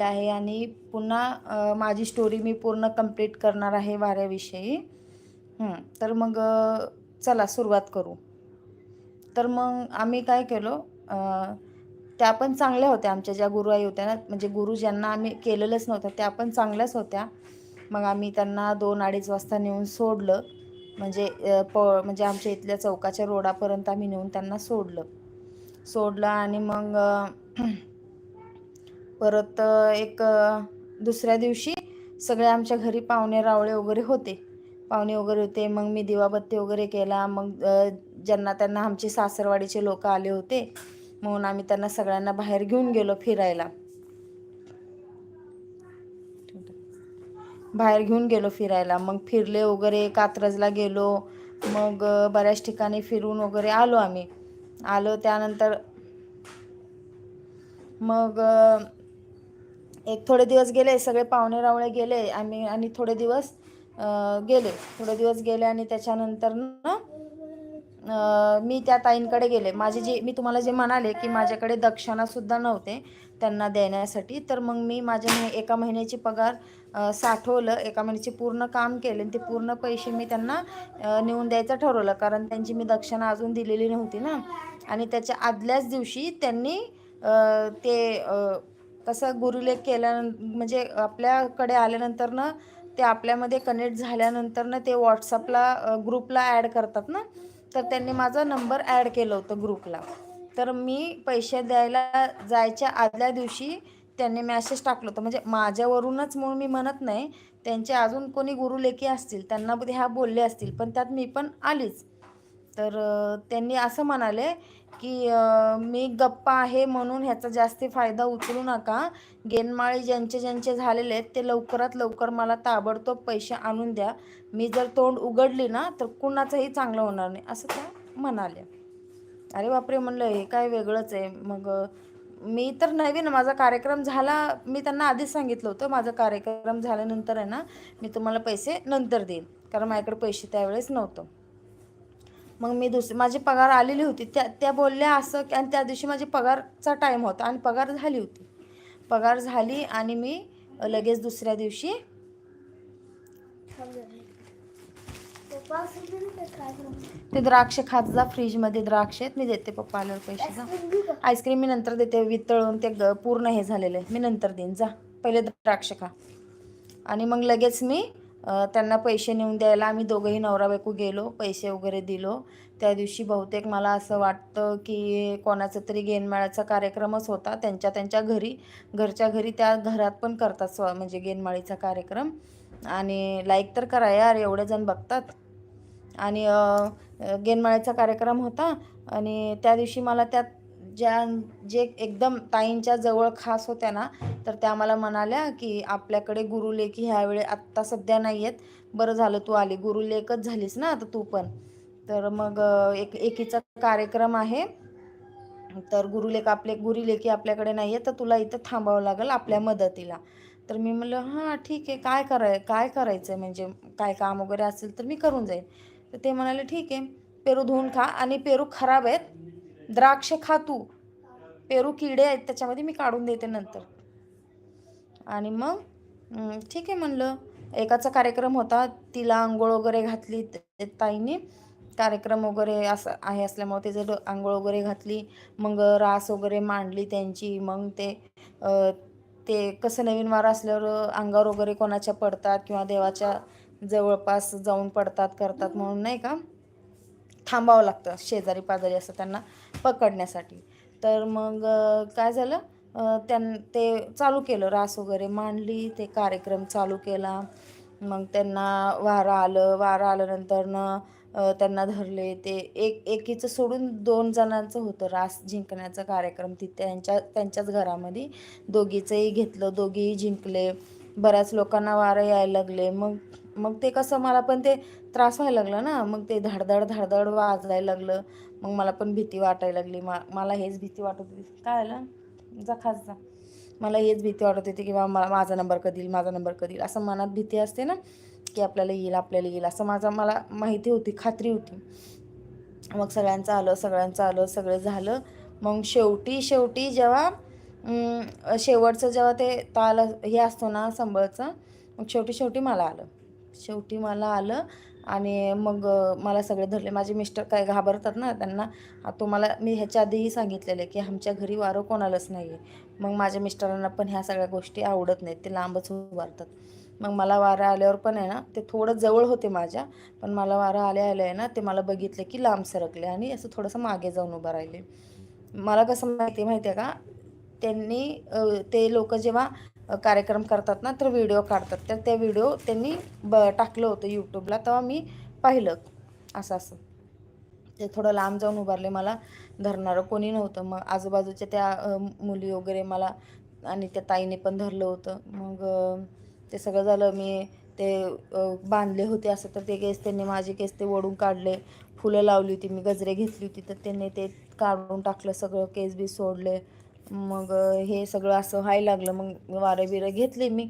आहे आणि पुन्हा माझी स्टोरी मी पूर्ण कंप्लीट करणार आहे वाऱ्याविषयी. तर मग चला सुरुवात करू. तर मग आम्ही काय केलो त्या पण चांगल्या होत्या आमच्या ज्या गुरु आई होत्या ना म्हणजे गुरु ज्यांना आम्ही केलेलंच नव्हतं त्या पण चांगल्याच होत्या. मग आम्ही त्यांना दोन अडीच वाजता नेऊन सोडलं. म्हणजे प म्हणजे आमच्या इथल्या चौकाच्या रोडापर्यंत आम्ही नेऊन त्यांना सोडलं. सोडलं आणि मग परत एक दुसऱ्या दिवशी सगळे आमच्या घरी पाहुणे रावळे वगैरे होते. पाहुणे वगैरे होते मग मी दिवाबत्ती वगैरे केला मग ज्यांना त्यांना आमचे सासरवाडीचे लोक आले होते म्हणून आम्ही त्यांना सगळ्यांना बाहेर घेऊन गेलो फिरायला. बाहेर घेऊन गेलो फिरायला मग फिरले वगैरे कात्रजला गेलो मग बऱ्याच ठिकाणी फिरून वगैरे आलो आम्ही. आलो त्यानंतर मग एक थोडे दिवस गेले सगळे पाहुणे रावळे गेले आम्ही आणि थोडे दिवस गेले. थोडे दिवस गेले आणि त्याच्यानंतर मी त्या ताईंकडे गेले. माझे जे मी तुम्हाला जे म्हणाले की माझ्याकडे दक्षिणासुद्धा नव्हते त्यांना देण्यासाठी तर मग मी माझ्या एका महिन्याची पगार साठवलं. एका महिन्याचे पूर्ण काम केले आणि ते पूर्ण पैसे मी त्यांना नेऊन द्यायचं ठरवलं. कारण त्यांची मी दक्षिणा अजून दिलेली नव्हती ना. आणि त्याच्या आदल्याच दिवशी त्यांनी ते कसं गुरुलेख केल्या म्हणजे आपल्याकडे आल्यानंतर ना ते आपल्यामध्ये कनेक्ट झाल्यानंतर ना ते व्हॉट्सअपला ग्रुपला ॲड करतात ना? तर त्यांनी माझा नंबर ॲड केलं होतं ग्रुपला. तर मी पैसे द्यायला जायच्या आदल्या दिवशी त्यांनी मॅसेज टाकलं होतं. म्हणजे माझ्यावरूनच म्हणून मी म्हणत नाही त्यांचे अजून कोणी गुरुलेखी असतील त्यांना ह्या बोलले असतील पण त्यात मी पण आलीच. तर त्यांनी असं म्हणाले की मी गप्पा आहे म्हणून ह्याचा जास्ती फायदा उचलू नका. गेनमाळे ज्यांचे ज्यांचे झालेले आहेत ते लवकरात लवकर मला ताबडतोब पैसे आणून द्या. मी जर तोंड उघडली ना तर कुणाचंही चांगलं होणार नाही असं त्या म्हणाल्या. अरे बापरे म्हणलं हे काय वेगळंच आहे. मग मी तर नवीन माझा कार्यक्रम झाला मी त्यांना आधीच सांगितलं होतं माझा कार्यक्रम झाल्यानंतर आहे ना मी तुम्हाला पैसे नंतर देईन. कारण माझ्याकडे पैसे त्यावेळेस नव्हतं. मग मी दुसरी माझी पगार आलेली होती. त्या त्या बोलल्या असं की- आणि त्या दिवशी माझी पगारचा टाईम होता आणि पगार झाली होती. पगार झाली आणि मी लगेच दुसऱ्या दिवशी ते द्राक्ष खात जा फ्रीजमध्ये द्राक्ष आहेत. मी देते पप्पा आल्यावर पैसे जा. आईस्क्रीम मी नंतर देते. वितळून ते ग- पूर्ण हे झालेलं आहे. मी नंतर देईन. जा. पहिले द्राक्ष खा. आणि मग लगेच मी त्यांना पैसे नेऊन द्यायला आम्ही दोघंही नवरा बायको गेलो पैसे वगैरे दिलो. त्या दिवशी बहुतेक मला असं वाटतं की कोणाचा तरी गेनमाळ्याचा कार्यक्रमच होता. त्यांच्या त्यांच्या घरी घरच्या घरी त्या घरात पण करतात स्व म्हणजे गेनमाळीचा कार्यक्रम. आणि लाईक तर करा यार एवढे जण बघतात. आणि गेनमाळ्याचा कार्यक्रम होता. आणि त्या दिवशी मला त्यात ज्या जे एकदम ताईंच्या जवळ खास होत्या ना तर त्या मला म्हणाल्या की आपल्याकडे गुरुलेखी ह्यावेळी आत्ता सध्या नाही आहेत बरं झालं तू आली. गुरुलेखच झालीस ना आता तू पण. तर मग एक एकीचा कार्यक्रम आहे. तर गुरुलेख आपले गुरुलेखी आपल्याकडे नाही आहे तर तुला इथं थांबावं लागेल आपल्या मदतीला. तर मी म्हणलं हां ठीक आहे. काय कराय काय करायचं आहे म्हणजे काय काम वगैरे असेल तर मी करून जाईन. तर ते म्हणाले ठीक आहे. पेरू धुवून खा आणि पेरू खराब आहेत. द्राक्ष खातू पेरू किडे आहेत त्याच्यामध्ये मी काढून देते नंतर. आणि मग ठीक आहे म्हणलं. एकाचा कार्यक्रम होता तिला आंघोळ वगैरे घातली ताईने. कार्यक्रम वगैरे असं आहे असल्यामुळे तिचं जर आंघोळ वगैरे घातली. मग रास वगैरे मांडली त्यांची. मग ते ते कसं नवीन वार असल्यावर अंगावर वगैरे कोणाच्या पडतात किंवा देवाच्या जवळपास जाऊन पडतात करतात म्हणून नाही का? थांबावं लागतं. शेजारी पाजारी असं त्यांना पकडण्यासाठी. तर मग काय झालं? त्यां ते चालू केलं रास वगैरे मांडली ते कार्यक्रम चालू केला. मग त्यांना वारं आलं वारं आल्यानंतरनं त्यांना धरले. ते एक एकीचं सोडून दोन जणांचं होतं रास जिंकण्याचा कार्यक्रम. तिथे त्यांच्या त्यांच्याच घरामध्ये दोघीचंही घेतलं दोघीही जिंकले. बऱ्याच लोकांना वारं यायला लागले. मग मग ते कसं मला पण ते त्रास व्हायला लागला ना. मग ते धडधड धडधड वाजायला लागलं. मग मला पण भीती वाटायला लागली. मा मला हेच भीती वाटत होती. काय आलं जा खास जा. मला हेच भीती वाटत होती की बाबा माझा नंबर कधी येईल माझा नंबर कधी येईल? असं मनात भीती असते ना की आपल्याला येईल आपल्याला येईल. असं माझा मला माहिती होती खात्री होती. मग सगळ्यांचं आलं सगळ्यांचं आलं सगळं झालं. मग शेवटी शेवटी जेव्हा शेवटचं जेव्हा ते ताल हे असतो ना संबळचं मग शेवटी शेवटी मला आलं. शेवटी मला आलं. आणि मग मला सगळे धरले. माझे मिस्टर काय घाबरतात ना त्यांना तुम्हाला मी ह्याच्या आधीही सांगितलेलं आहे की आमच्या घरी वारं कोणालाच नाही आहे मग माझ्या मिस्टरांना पण ह्या सगळ्या गोष्टी आवडत नाहीत. ते लांबच उभारतात. मग मला वारं आल्यावर पण आहे ना ते थोडं जवळ होते माझ्या पण मला वारं आल्या आल्या आहे ना ते मला बघितले की लांब सरकले आणि असं थोडंसं मागे जाऊन उभं राहिले. मला कसं माहिती माहिती आहे का? त्यांनी ते लोक जेव्हा कार्यक्रम करतात ना तर व्हिडिओ काढतात. तर ते व्हिडिओ त्यांनी ब टाकलं होतं यूट्यूबला तेव्हा मी पाहिलं असं असं. ते थोडं लांब जाऊन उभारले मला. धरणारं कोणी नव्हतं. मग आजूबाजूच्या त्या मुली वगैरे मला आणि त्या ताईने पण धरलं होतं. मग ते सगळं झालं. मी ते बांधले होते असं तर ते केस त्यांनी माझे केस ते ओढून काढले. फुलं लावली होती. मी गजरे घेतली होती. तर त्यांनी ते काढून टाकलं. सगळं केस बी सोडले मग हे सगळं असं व्हायला लागलं. मग वारं बिरं घेतले मी.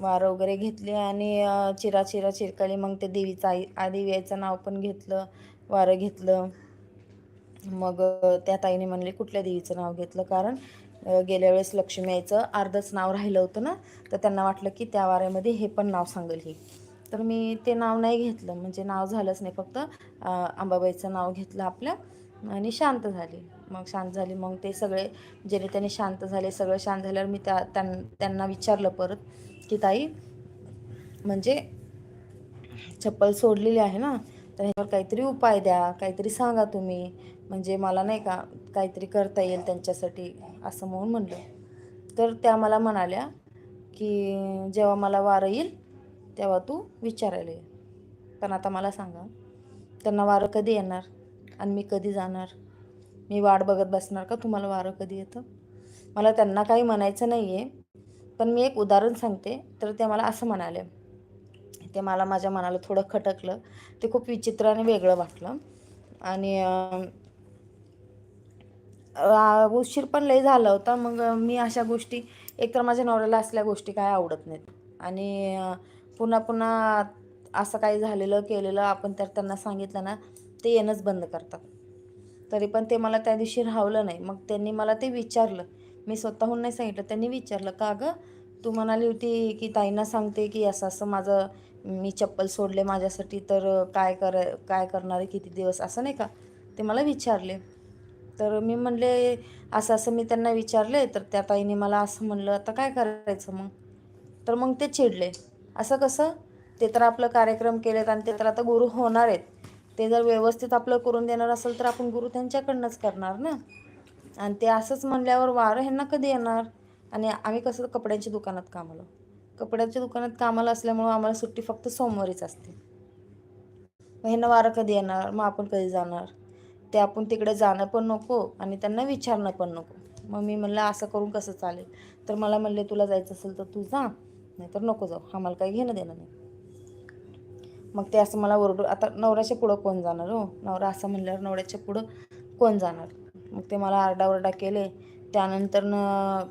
वारं वगैरे घेतले आणि चिरा चिरा चिरकाली. मग ते देवीचं आई आ देवी आईचं नाव पण घेतलं वारं घेतलं. मग त्या ताईने म्हणले कुठल्या देवीचं नाव घेतलं? कारण गेल्या वेळेस लक्ष्मी यायचं अर्धच नाव राहिलं होतं ना तर त्यांना वाटलं की त्या वाऱ्यामध्ये हे पण नाव सांगेल ही. तर मी ते नाव नाही घेतलं. म्हणजे नाव झालंच नाही फक्त अंबाबाईचं नाव घेतलं आपल्या. आणि शांत झाली. मग शांत झाली मग ते सगळे जेणे त्याने शांत झाले सगळं शांत झाल्यावर मी त्या त्यां- त्यांना विचारलं परत की ताई म्हणजे चप्पल सोडलेली आहे ना तर ह्याच्यावर काहीतरी उपाय द्या काहीतरी सांगा तुम्ही. म्हणजे मला नाही का काहीतरी करता येईल त्यांच्यासाठी असं म्हणून म्हणलं. तर त्या मला म्हणाल्या की जेव्हा मला वारं येईल तेव्हा तू विचारायला ये. पण आता मला सांगा त्यांना वारं कधी येणार? आणि मी कधी जाणार? मी वाट बघत बसणार का? तुम्हाला वारं कधी येतं? मला त्यांना काही म्हणायचं नाही आहे पण मी एक उदाहरण सांगते. तर ते मला असं म्हणाले. ते मला माझ्या मनाला थोडं खटकलं. ते खूप विचित्र आणि वेगळं वाटलं. आणि उशीर पण लय झाला होता. मग मी अशा गोष्टी एकतर माझ्या नवऱ्याला असल्या गोष्टी काय आवडत नाहीत. आणि पुन्हा पुन्हा असं काही झालेलं केलेलं आपण तर त्यांना सांगितलं ना ते येणंच बंद करतात. तरी पण ते मला त्या दिवशी राहवलं नाही. मग त्यांनी मला ते विचारलं. मी स्वतःहून नाही सांगितलं. त्यांनी विचारलं का गं? तू म्हणाली होती की ताईंना सांगते की असं असं माझं मी चप्पल सोडले माझ्यासाठी तर काय कर काय करणार आहे किती दिवस? असं नाही का? ते मला विचारले. तर मी म्हणले असं असं मी त्यांना विचारले तर त्या ताईने मला असं म्हणलं आता काय करायचं मग? तर मग ते चिडले. असं कसं? ते तर आपलं कार्यक्रम केलेत आणि ते तर आता गुरु होणार आहेत. ते जर व्यवस्थित आपलं करून देणार असेल तर आपण गुरु त्यांच्याकडनंच करणार ना? आणि ते असंच म्हणल्यावर वारं ह्यांना कधी येणार? आणि आम्ही कसं कपड्यांच्या दुकानात कामाला? कपड्याच्या दुकानात कामाला असल्यामुळं आम्हाला सुट्टी फक्त सोमवारीच असते. मग ह्यांना वारं कधी येणार? मग आपण कधी जाणार? ते आपण तिकडे जाणं पण नको आणि त्यांना विचारणं पण नको. मग मी म्हणलं असं करून कसं चालेल? तर मला म्हणले तुला जायचं असेल तर तू जा नाहीतर नको जाऊ. आम्हाला काही घेणं देणं नाही. मग ते असं मला ओरडू आता नवऱ्याच्या पुढं कोण जाणार हो? नवरा असं म्हणल्यावर नवऱ्याच्या पुढं कोण जाणार? मग ते मला आरडाओरडा केले. त्यानंतर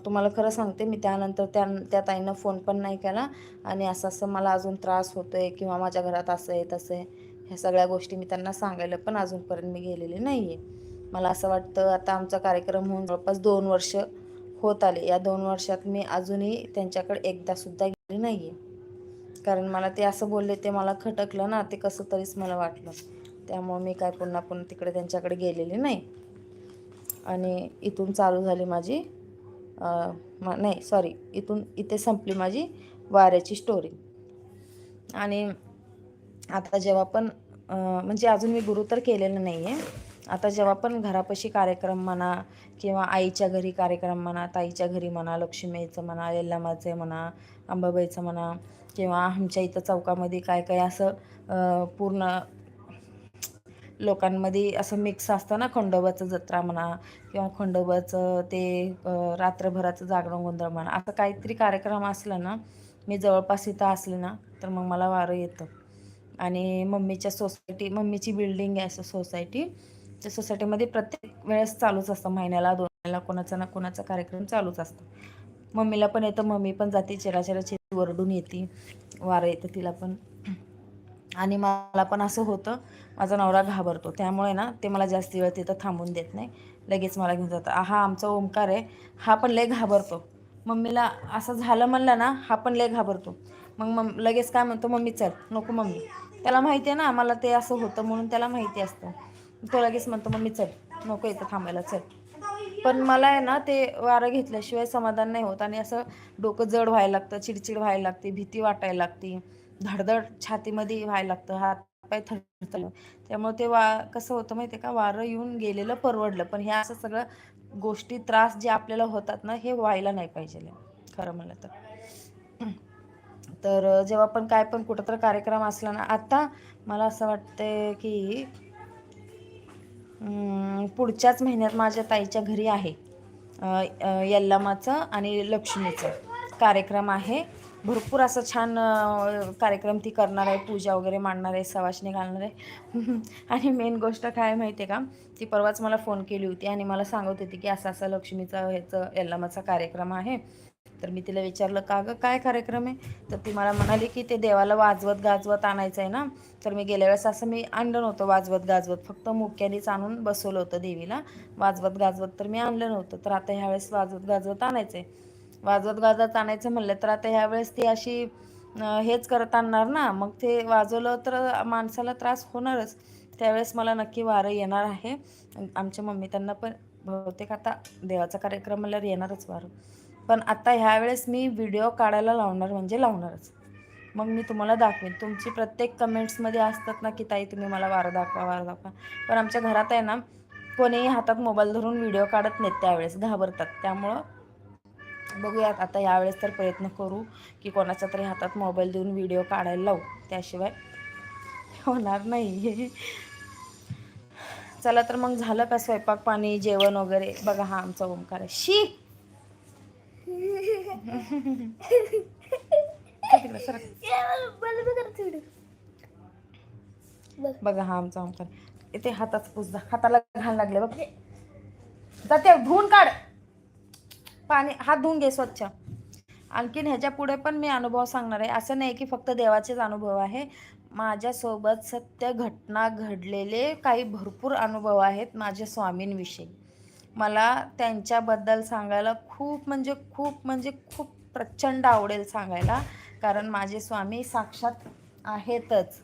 तुम्हाला खरं सांगते मी त्यानंतर त्या त्या ताईनं फोन पण नाही केला. आणि असं असं मला अजून त्रास होतो आहे किंवा माझ्या घरात असं आहे तसं आहे. ह्या सगळ्या गोष्टी मी त्यांना सांगायला पण अजूनपर्यंत मी गेलेली नाही आहे मला असं वाटतं आता आमचा कार्यक्रम होऊन जवळपास दोन वर्ष होत आले. या दोन वर्षात मी अजूनही त्यांच्याकडे एकदासुद्धा गेली नाही आहे कारण मला ते असं बोलले ते मला खटकलं ना ते कसं तरीच मला वाटलं. त्यामुळे मी काय पुन्हा पुन्हा तिकडे त्यांच्याकडे गेलेले नाही. आणि इथून चालू झाली माझी नाही सॉरी इथून इथे संपली माझी वाऱ्याची स्टोरी आणि आता जेव्हा पण म्हणजे अजून मी गुरु तर केलेलं नाही आहे आता जेव्हा पण घरापाशी कार्यक्रम म्हणा किंवा आईच्या घरी कार्यक्रम म्हणा ताईच्या घरी म्हणा लक्ष्मीचं म्हणा यल्लामाचं म्हणा अंबाबाईचं म्हणा किंवा आमच्या इथं चौकामध्ये काय काय असं पूर्ण लोकांमध्ये असं मिक्स असतं ना खंडोबाचं जत्रा म्हणा किंवा खंडोबाचं ते रात्रभराचं जागरण गोंधळ म्हणा असं काहीतरी कार्यक्रम असला ना मी जवळपास इथं असले ना तर मग मला वारं येतं. आणि मम्मीच्या सोसायटी मम्मीची बिल्डिंग आहे असं सोसायटी त्या सोसायटीमध्ये प्रत्येक वेळेस चालूच असतं महिन्याला दोन महिन्याला कोणाचा ना कोणाचा कार्यक्रम चालूच असतो. मम्मीला पण येतं मम्मी पण जाते चिराचिरा चिर वरडून येते वारं येतं तिला पण. आणि मला पण असं होतं माझा नवरा घाबरतो त्यामुळे ना ते मला जास्त वेळ तिथं थांबून देत नाही. लगेच मला घेऊन जातं. हा आमचा ओंकार आहे हा पण लय घाबरतो. मम्मीला असं झालं म्हणलं ना हा पण लय घाबरतो. मग मम लगेच काय म्हणतो मम्मी चल नको मम्मी. त्याला माहिती आहे ना मला ते असं होतं म्हणून त्याला माहिती असतं. तो लगेच म्हणतो मम्मी चल नको इथं थांबायला चल. पण मला आहे ना ते वारं घेतल्याशिवाय समाधान नाही होत आणि असं डोकं जड व्हायला लागतं चिडचिड व्हायला लागते भीती वाटायला लागते धडधड छातीमध्ये व्हायला लागतं हात पाय थरथर त्यामुळे ते वा कसं होतं माहिती आहे का वारं येऊन गेलेलं परवडलं पण हे असं सगळं गोष्टी त्रास जे आपल्याला होतात ना हे व्हायला नाही पाहिजे खरं म्हणलं तर. तर जेव्हा पण काय पण कुठं तर कार्यक्रम असला ना आता मला असं वाटतंय की पुढच्याच महिन्यात माझ्या ताईच्या घरी आहे. यल्लामाचं आणि लक्ष्मीचं कार्यक्रम आहे. भरपूर असं छान कार्यक्रम ती करणार आहे पूजा वगैरे मांडणार आहे सवाशणी घालणार आहे. आणि मेन गोष्ट काय माहिती आहे का? ती परवाच मला फोन केली होती आणि मला सांगत होती की असं असं लक्ष्मीचा ह्याचं यल्लामाचा कार्यक्रम आहे. तर मी तिला विचारलं का गं काय कार्यक्रम आहे? तर ती मला म्हणाली की ते देवाला वाजवत गाजवत आणायचं आहे ना. तर मी गेल्या वेळेस असं मी आणलं नव्हतं वाजवत गाजवत फक्त मुक्यानीच आणून बसवलं होतं देवीला. वाजवत गाजवत तर मी आणलं नव्हतं तर आता ह्यावेळेस वाजवत गाजवत आणायचं आहे वाजवत गाजवत आणायचं म्हणलं तर आता ह्यावेळेस ती अशी हेच करत आणणार ना. मग ते वाजवलं तर माणसाला त्रास होणारच. त्यावेळेस मला नक्की वारं येणार आहे. आमच्या मम्मी त्यांना पण बहुतेक आता देवाचा कार्यक्रम म्हणल्यावर येणारच वारं. पण आता ह्यावेळेस मी व्हिडिओ काढायला लावणार म्हणजे लावणारच. मग मी तुम्हाला दाखवेन. तुमची प्रत्येक कमेंट्समध्ये असतात ना की ताई तुम्ही मला वारं दाखवा वारं दाखवा. पण आमच्या घरात आहे ना कोणीही हातात मोबाईल धरून व्हिडिओ काढत नाहीत त्यावेळेस घाबरतात. त्यामुळं बघूयात. आता यावेळेस तर प्रयत्न करू की कोणाच्या तरी हातात मोबाईल देऊन व्हिडिओ काढायला लावू. त्याशिवाय होणार नाही चला तर मग झालं का स्वयंपाक पाणी जेवण वगैरे? बघा हा आमचा ओंकार आहे. शी! बघा हा आमचा ओंकार. इथे हाताच पुसदा हाताला घाण लागले बघ. जाते धुवून काढ. पाणी हात धुवून घे स्वच्छ. आणखीन ह्याच्या पुढे पण मी अनुभव सांगणार आहे. असं नाही की फक्त देवाचेच अनुभव आहे. माझ्यासोबत सत्य घटना घडलेले काही भरपूर अनुभव आहेत माझ्या स्वामींविषयी. मला त्यांच्याबद्दल सांगायला खूप म्हणजे खूप म्हणजे खूप प्रचंड आवडेल सांगायला. कारण माझे स्वामी साक्षात आहेतच.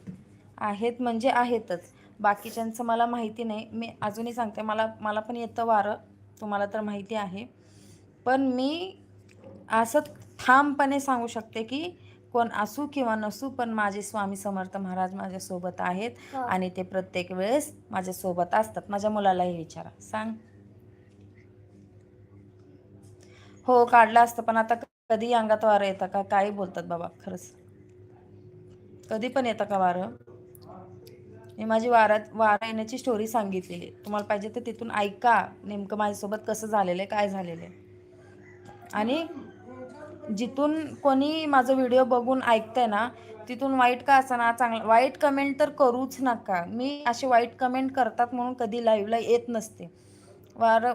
आहेत म्हणजे आहेतच. बाकीच्यांचं मला माहिती नाही. मी अजूनही सांगते मला मला पण येतं वारं. तुम्हाला तर माहिती आहे. पण मी असं ठामपणे सांगू शकते की कोण असू किंवा नसू पण माझे स्वामी समर्थ महाराज माझ्यासोबत आहेत. आणि ते प्रत्येक वेळेस माझ्यासोबत असतात. माझ्या मुलालाही विचारा. सांग. हो काढलं असतं पण आता कधी अंगात वारं येतं का? काय बोलतात बाबा खरंच. कधी पण येतं का वारं? मी माझी वारात वारा येण्याची स्टोरी सांगितलेली तुम्हाला पाहिजे तर तिथून ऐका नेमकं माझ्यासोबत कसं झालेलं आहे काय झालेलं आहे. आणि जिथून कोणी माझं व्हिडिओ बघून ऐकतंय ना तिथून वाईट का ना चांगलं वाईट कमेंट तर करूच नका. मी असे वाईट कमेंट करतात म्हणून कधी लाईव्हला येत नसते. वार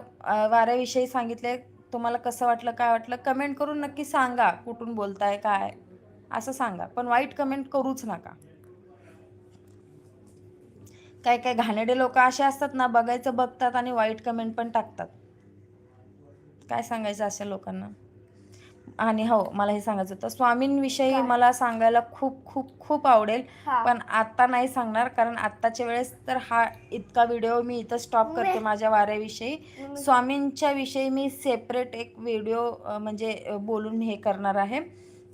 वाऱ्याविषयी सांगितले तुम्हाला कसं वाटलं काय वाटलं कमेंट करून नक्की सांगा कुठून बोलताय काय असं सांगा. पण वाईट कमेंट करूच नका. काय काय घाणेडे लोक असे असतात ना बघायचं बघतात आणि वाईट कमेंट पण टाकतात. काय सांगायचं अशा लोकांना? आणि हो मला हे सांगायचं होतं. स्वामींविषयी मला सांगायला खूप खूप खूप आवडेल. पण आता नाही सांगणार कारण आत्ताच्या वेळेस तर हा इतका व्हिडिओ मी इथं स्टॉप करते माझ्या वाऱ्याविषयी. स्वामींच्या विषयी मी सेपरेट एक व्हिडिओ म्हणजे अ, बोलून हे करणार आहे.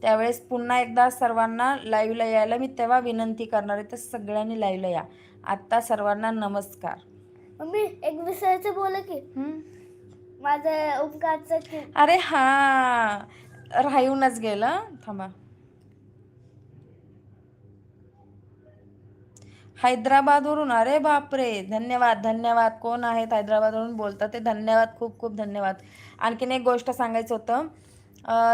त्यावेळेस पुन्हा एकदा सर्वांना लाईव्हला यायला मी तेव्हा विनंती करणार आहे तर सगळ्यांनी लाईव्हला या. आत्ता सर्वांना नमस्कार. मम्मी एक विसरायचं बोल की. हं? माझं ओंकारचं की अरे हा राहूनच गेलं थांबा. हैदराबादवरून अरे बापरे धन्यवाद धन्यवाद. कोण आहेत हैदराबादवरून? बोलतात ते. धन्यवाद खूप खूप धन्यवाद. आणखीन एक गोष्ट सांगायचं होतं.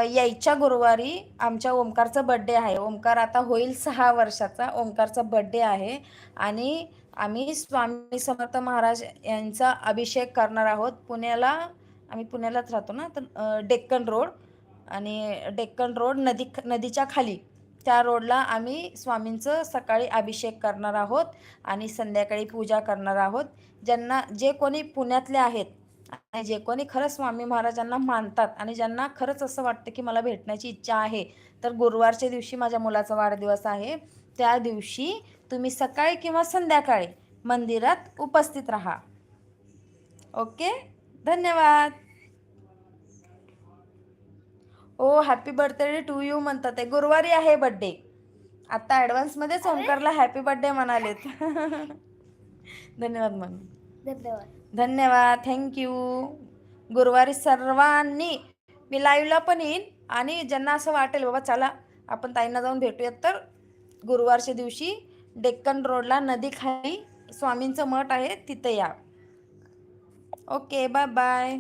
यायच्या गुरुवारी आमच्या ओमकारचा बड्डे आहे. ओमकार आता होईल सहा वर्षाचा. ओमकारचा बड्डे आहे. आणि आम्ही स्वामी समर्थ महाराज यांचा अभिषेक करणार आहोत. पुण्याला आम्ही पुण्यालाच राहतो ना तर डेक्कन रोड आणि डेक्कन रोड नदी नदीच्या खाली. त्या रोडला आम्ही स्वामींचं सकाळी अभिषेक करणार आहोत आणि संध्याकाळी पूजा करणार आहोत. ज्यांना जे कोणी पुण्यातले आहेत आणि जे कोणी खरंच स्वामी महाराजांना मानतात आणि ज्यांना खरंच असं वाटतं की मला भेटण्याची इच्छा आहे तर गुरुवारच्या दिवशी माझ्या मुलाचा वाढदिवस आहे. त्या दिवशी तुम्ही सकाळी किंवा संध्याकाळी मंदिरात उपस्थित राहा. ओके? धन्यवाद. Oh happy birthday to you म्हणतात आहे गुरुवारी आहे बड्डे आता ॲडव्हान्समध्येच ओंकारला हॅपी बर्थडे म्हणालेत. धन्यवाद मग धन्यवाद. धन्यवाद थँक्यू गुरुवारी सर्वांनी मी लाईव्हला पण येईन आणि ज्यांना असं वाटेल बाबा चला आपण ताईंना जाऊन भेटूयात तर गुरुवारच्या दिवशी डेक्कन रोडला नदीखाली स्वामींचं मठ आहे तिथे या. Okay bye bye